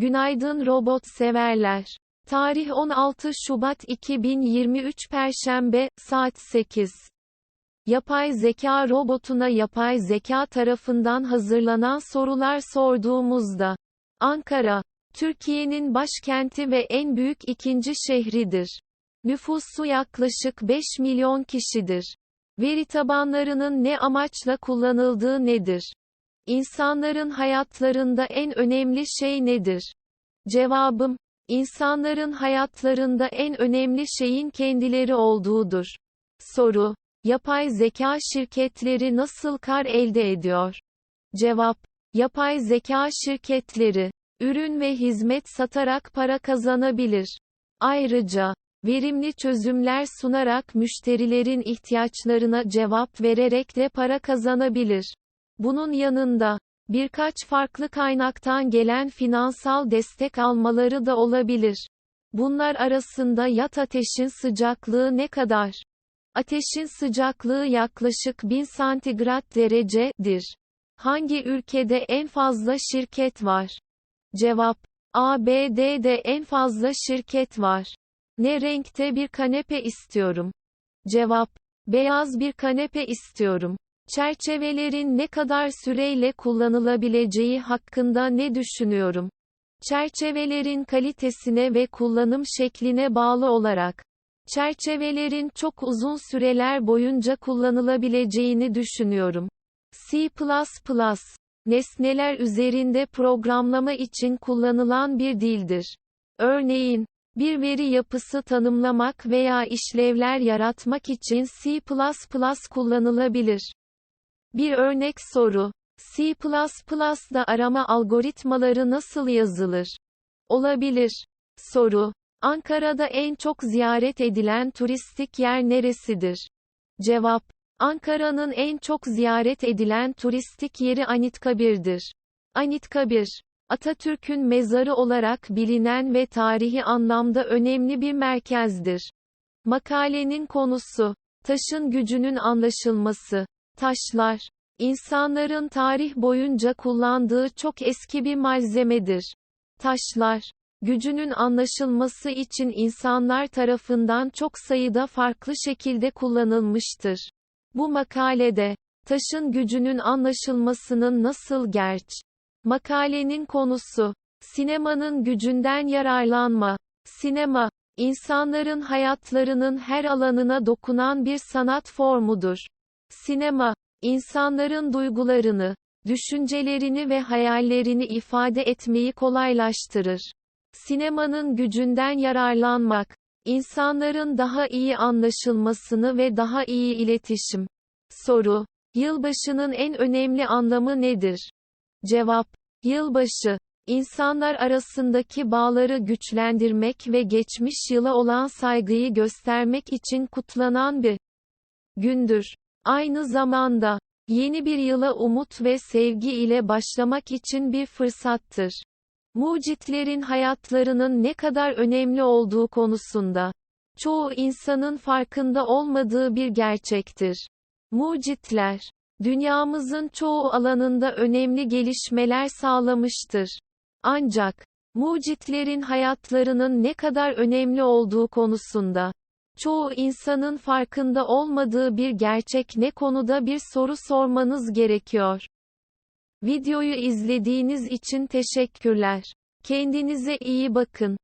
Günaydın robot severler. Tarih 16 Şubat 2023 Perşembe, saat 8. Yapay zeka robotuna yapay zeka tarafından hazırlanan sorular sorduğumuzda, Ankara, Türkiye'nin başkenti ve en büyük ikinci şehridir. Nüfusu yaklaşık 5 milyon kişidir. Veri tabanlarının ne amaçla kullanıldığı nedir? İnsanların hayatlarında en önemli şey nedir? Cevabım, insanların hayatlarında en önemli şeyin kendileri olduğudur. Soru, yapay zeka şirketleri nasıl kar elde ediyor? Cevap, yapay zeka şirketleri, ürün ve hizmet satarak para kazanabilir. Ayrıca, verimli çözümler sunarak müşterilerin ihtiyaçlarına cevap vererek de para kazanabilir. Bunun yanında, birkaç farklı kaynaktan gelen finansal destek almaları da olabilir. Bunlar arasında yat ateşin sıcaklığı ne kadar? Ateşin sıcaklığı yaklaşık 1000 santigrat derecedir. Hangi ülkede en fazla şirket var? Cevap: ABD'de en fazla şirket var. Ne renkte bir kanepe istiyorum? Cevap: Beyaz bir kanepe istiyorum. Çerçevelerin ne kadar süreyle kullanılabileceği hakkında ne düşünüyorum? Çerçevelerin kalitesine ve kullanım şekline bağlı olarak çerçevelerin çok uzun süreler boyunca kullanılabileceğini düşünüyorum. C++ nesneler üzerinde programlama için kullanılan bir dildir. Örneğin, bir veri yapısı tanımlamak veya işlevler yaratmak için C++ kullanılabilir. Bir örnek soru. C++'da arama algoritmaları nasıl yazılır? Olabilir. Soru. Ankara'da en çok ziyaret edilen turistik yer neresidir? Cevap. Ankara'nın en çok ziyaret edilen turistik yeri Anıtkabir'dir. Anıtkabir, Atatürk'ün mezarı olarak bilinen ve tarihi anlamda önemli bir merkezdir. Makalenin konusu, taşın gücünün anlaşılması. Taşlar, insanların tarih boyunca kullandığı çok eski bir malzemedir. Taşlar, gücünün anlaşılması için insanlar tarafından çok sayıda farklı şekilde kullanılmıştır. Bu makalede, taşın gücünün anlaşılmasının nasıl gerç? Makalenin konusu, sinemanın gücünden yararlanma. Sinema, insanların hayatlarının her alanına dokunan bir sanat formudur. Sinema, insanların duygularını, düşüncelerini ve hayallerini ifade etmeyi kolaylaştırır. Sinemanın gücünden yararlanmak, insanların daha iyi anlaşılmasını ve daha iyi iletişim. Soru: Yılbaşının en önemli anlamı nedir? Cevap: Yılbaşı, insanlar arasındaki bağları güçlendirmek ve geçmiş yıla olan saygıyı göstermek için kutlanan bir gündür. Aynı zamanda, yeni bir yıla umut ve sevgi ile başlamak için bir fırsattır. Mucitlerin hayatlarının ne kadar önemli olduğu konusunda, çoğu insanın farkında olmadığı bir gerçektir. Mucitler, dünyamızın çoğu alanında önemli gelişmeler sağlamıştır. Ancak, mucitlerin hayatlarının ne kadar önemli olduğu konusunda, çoğu insanın farkında olmadığı bir gerçek ne konuda bir soru sormanız gerekiyor. Videoyu izlediğiniz için teşekkürler. Kendinize iyi bakın.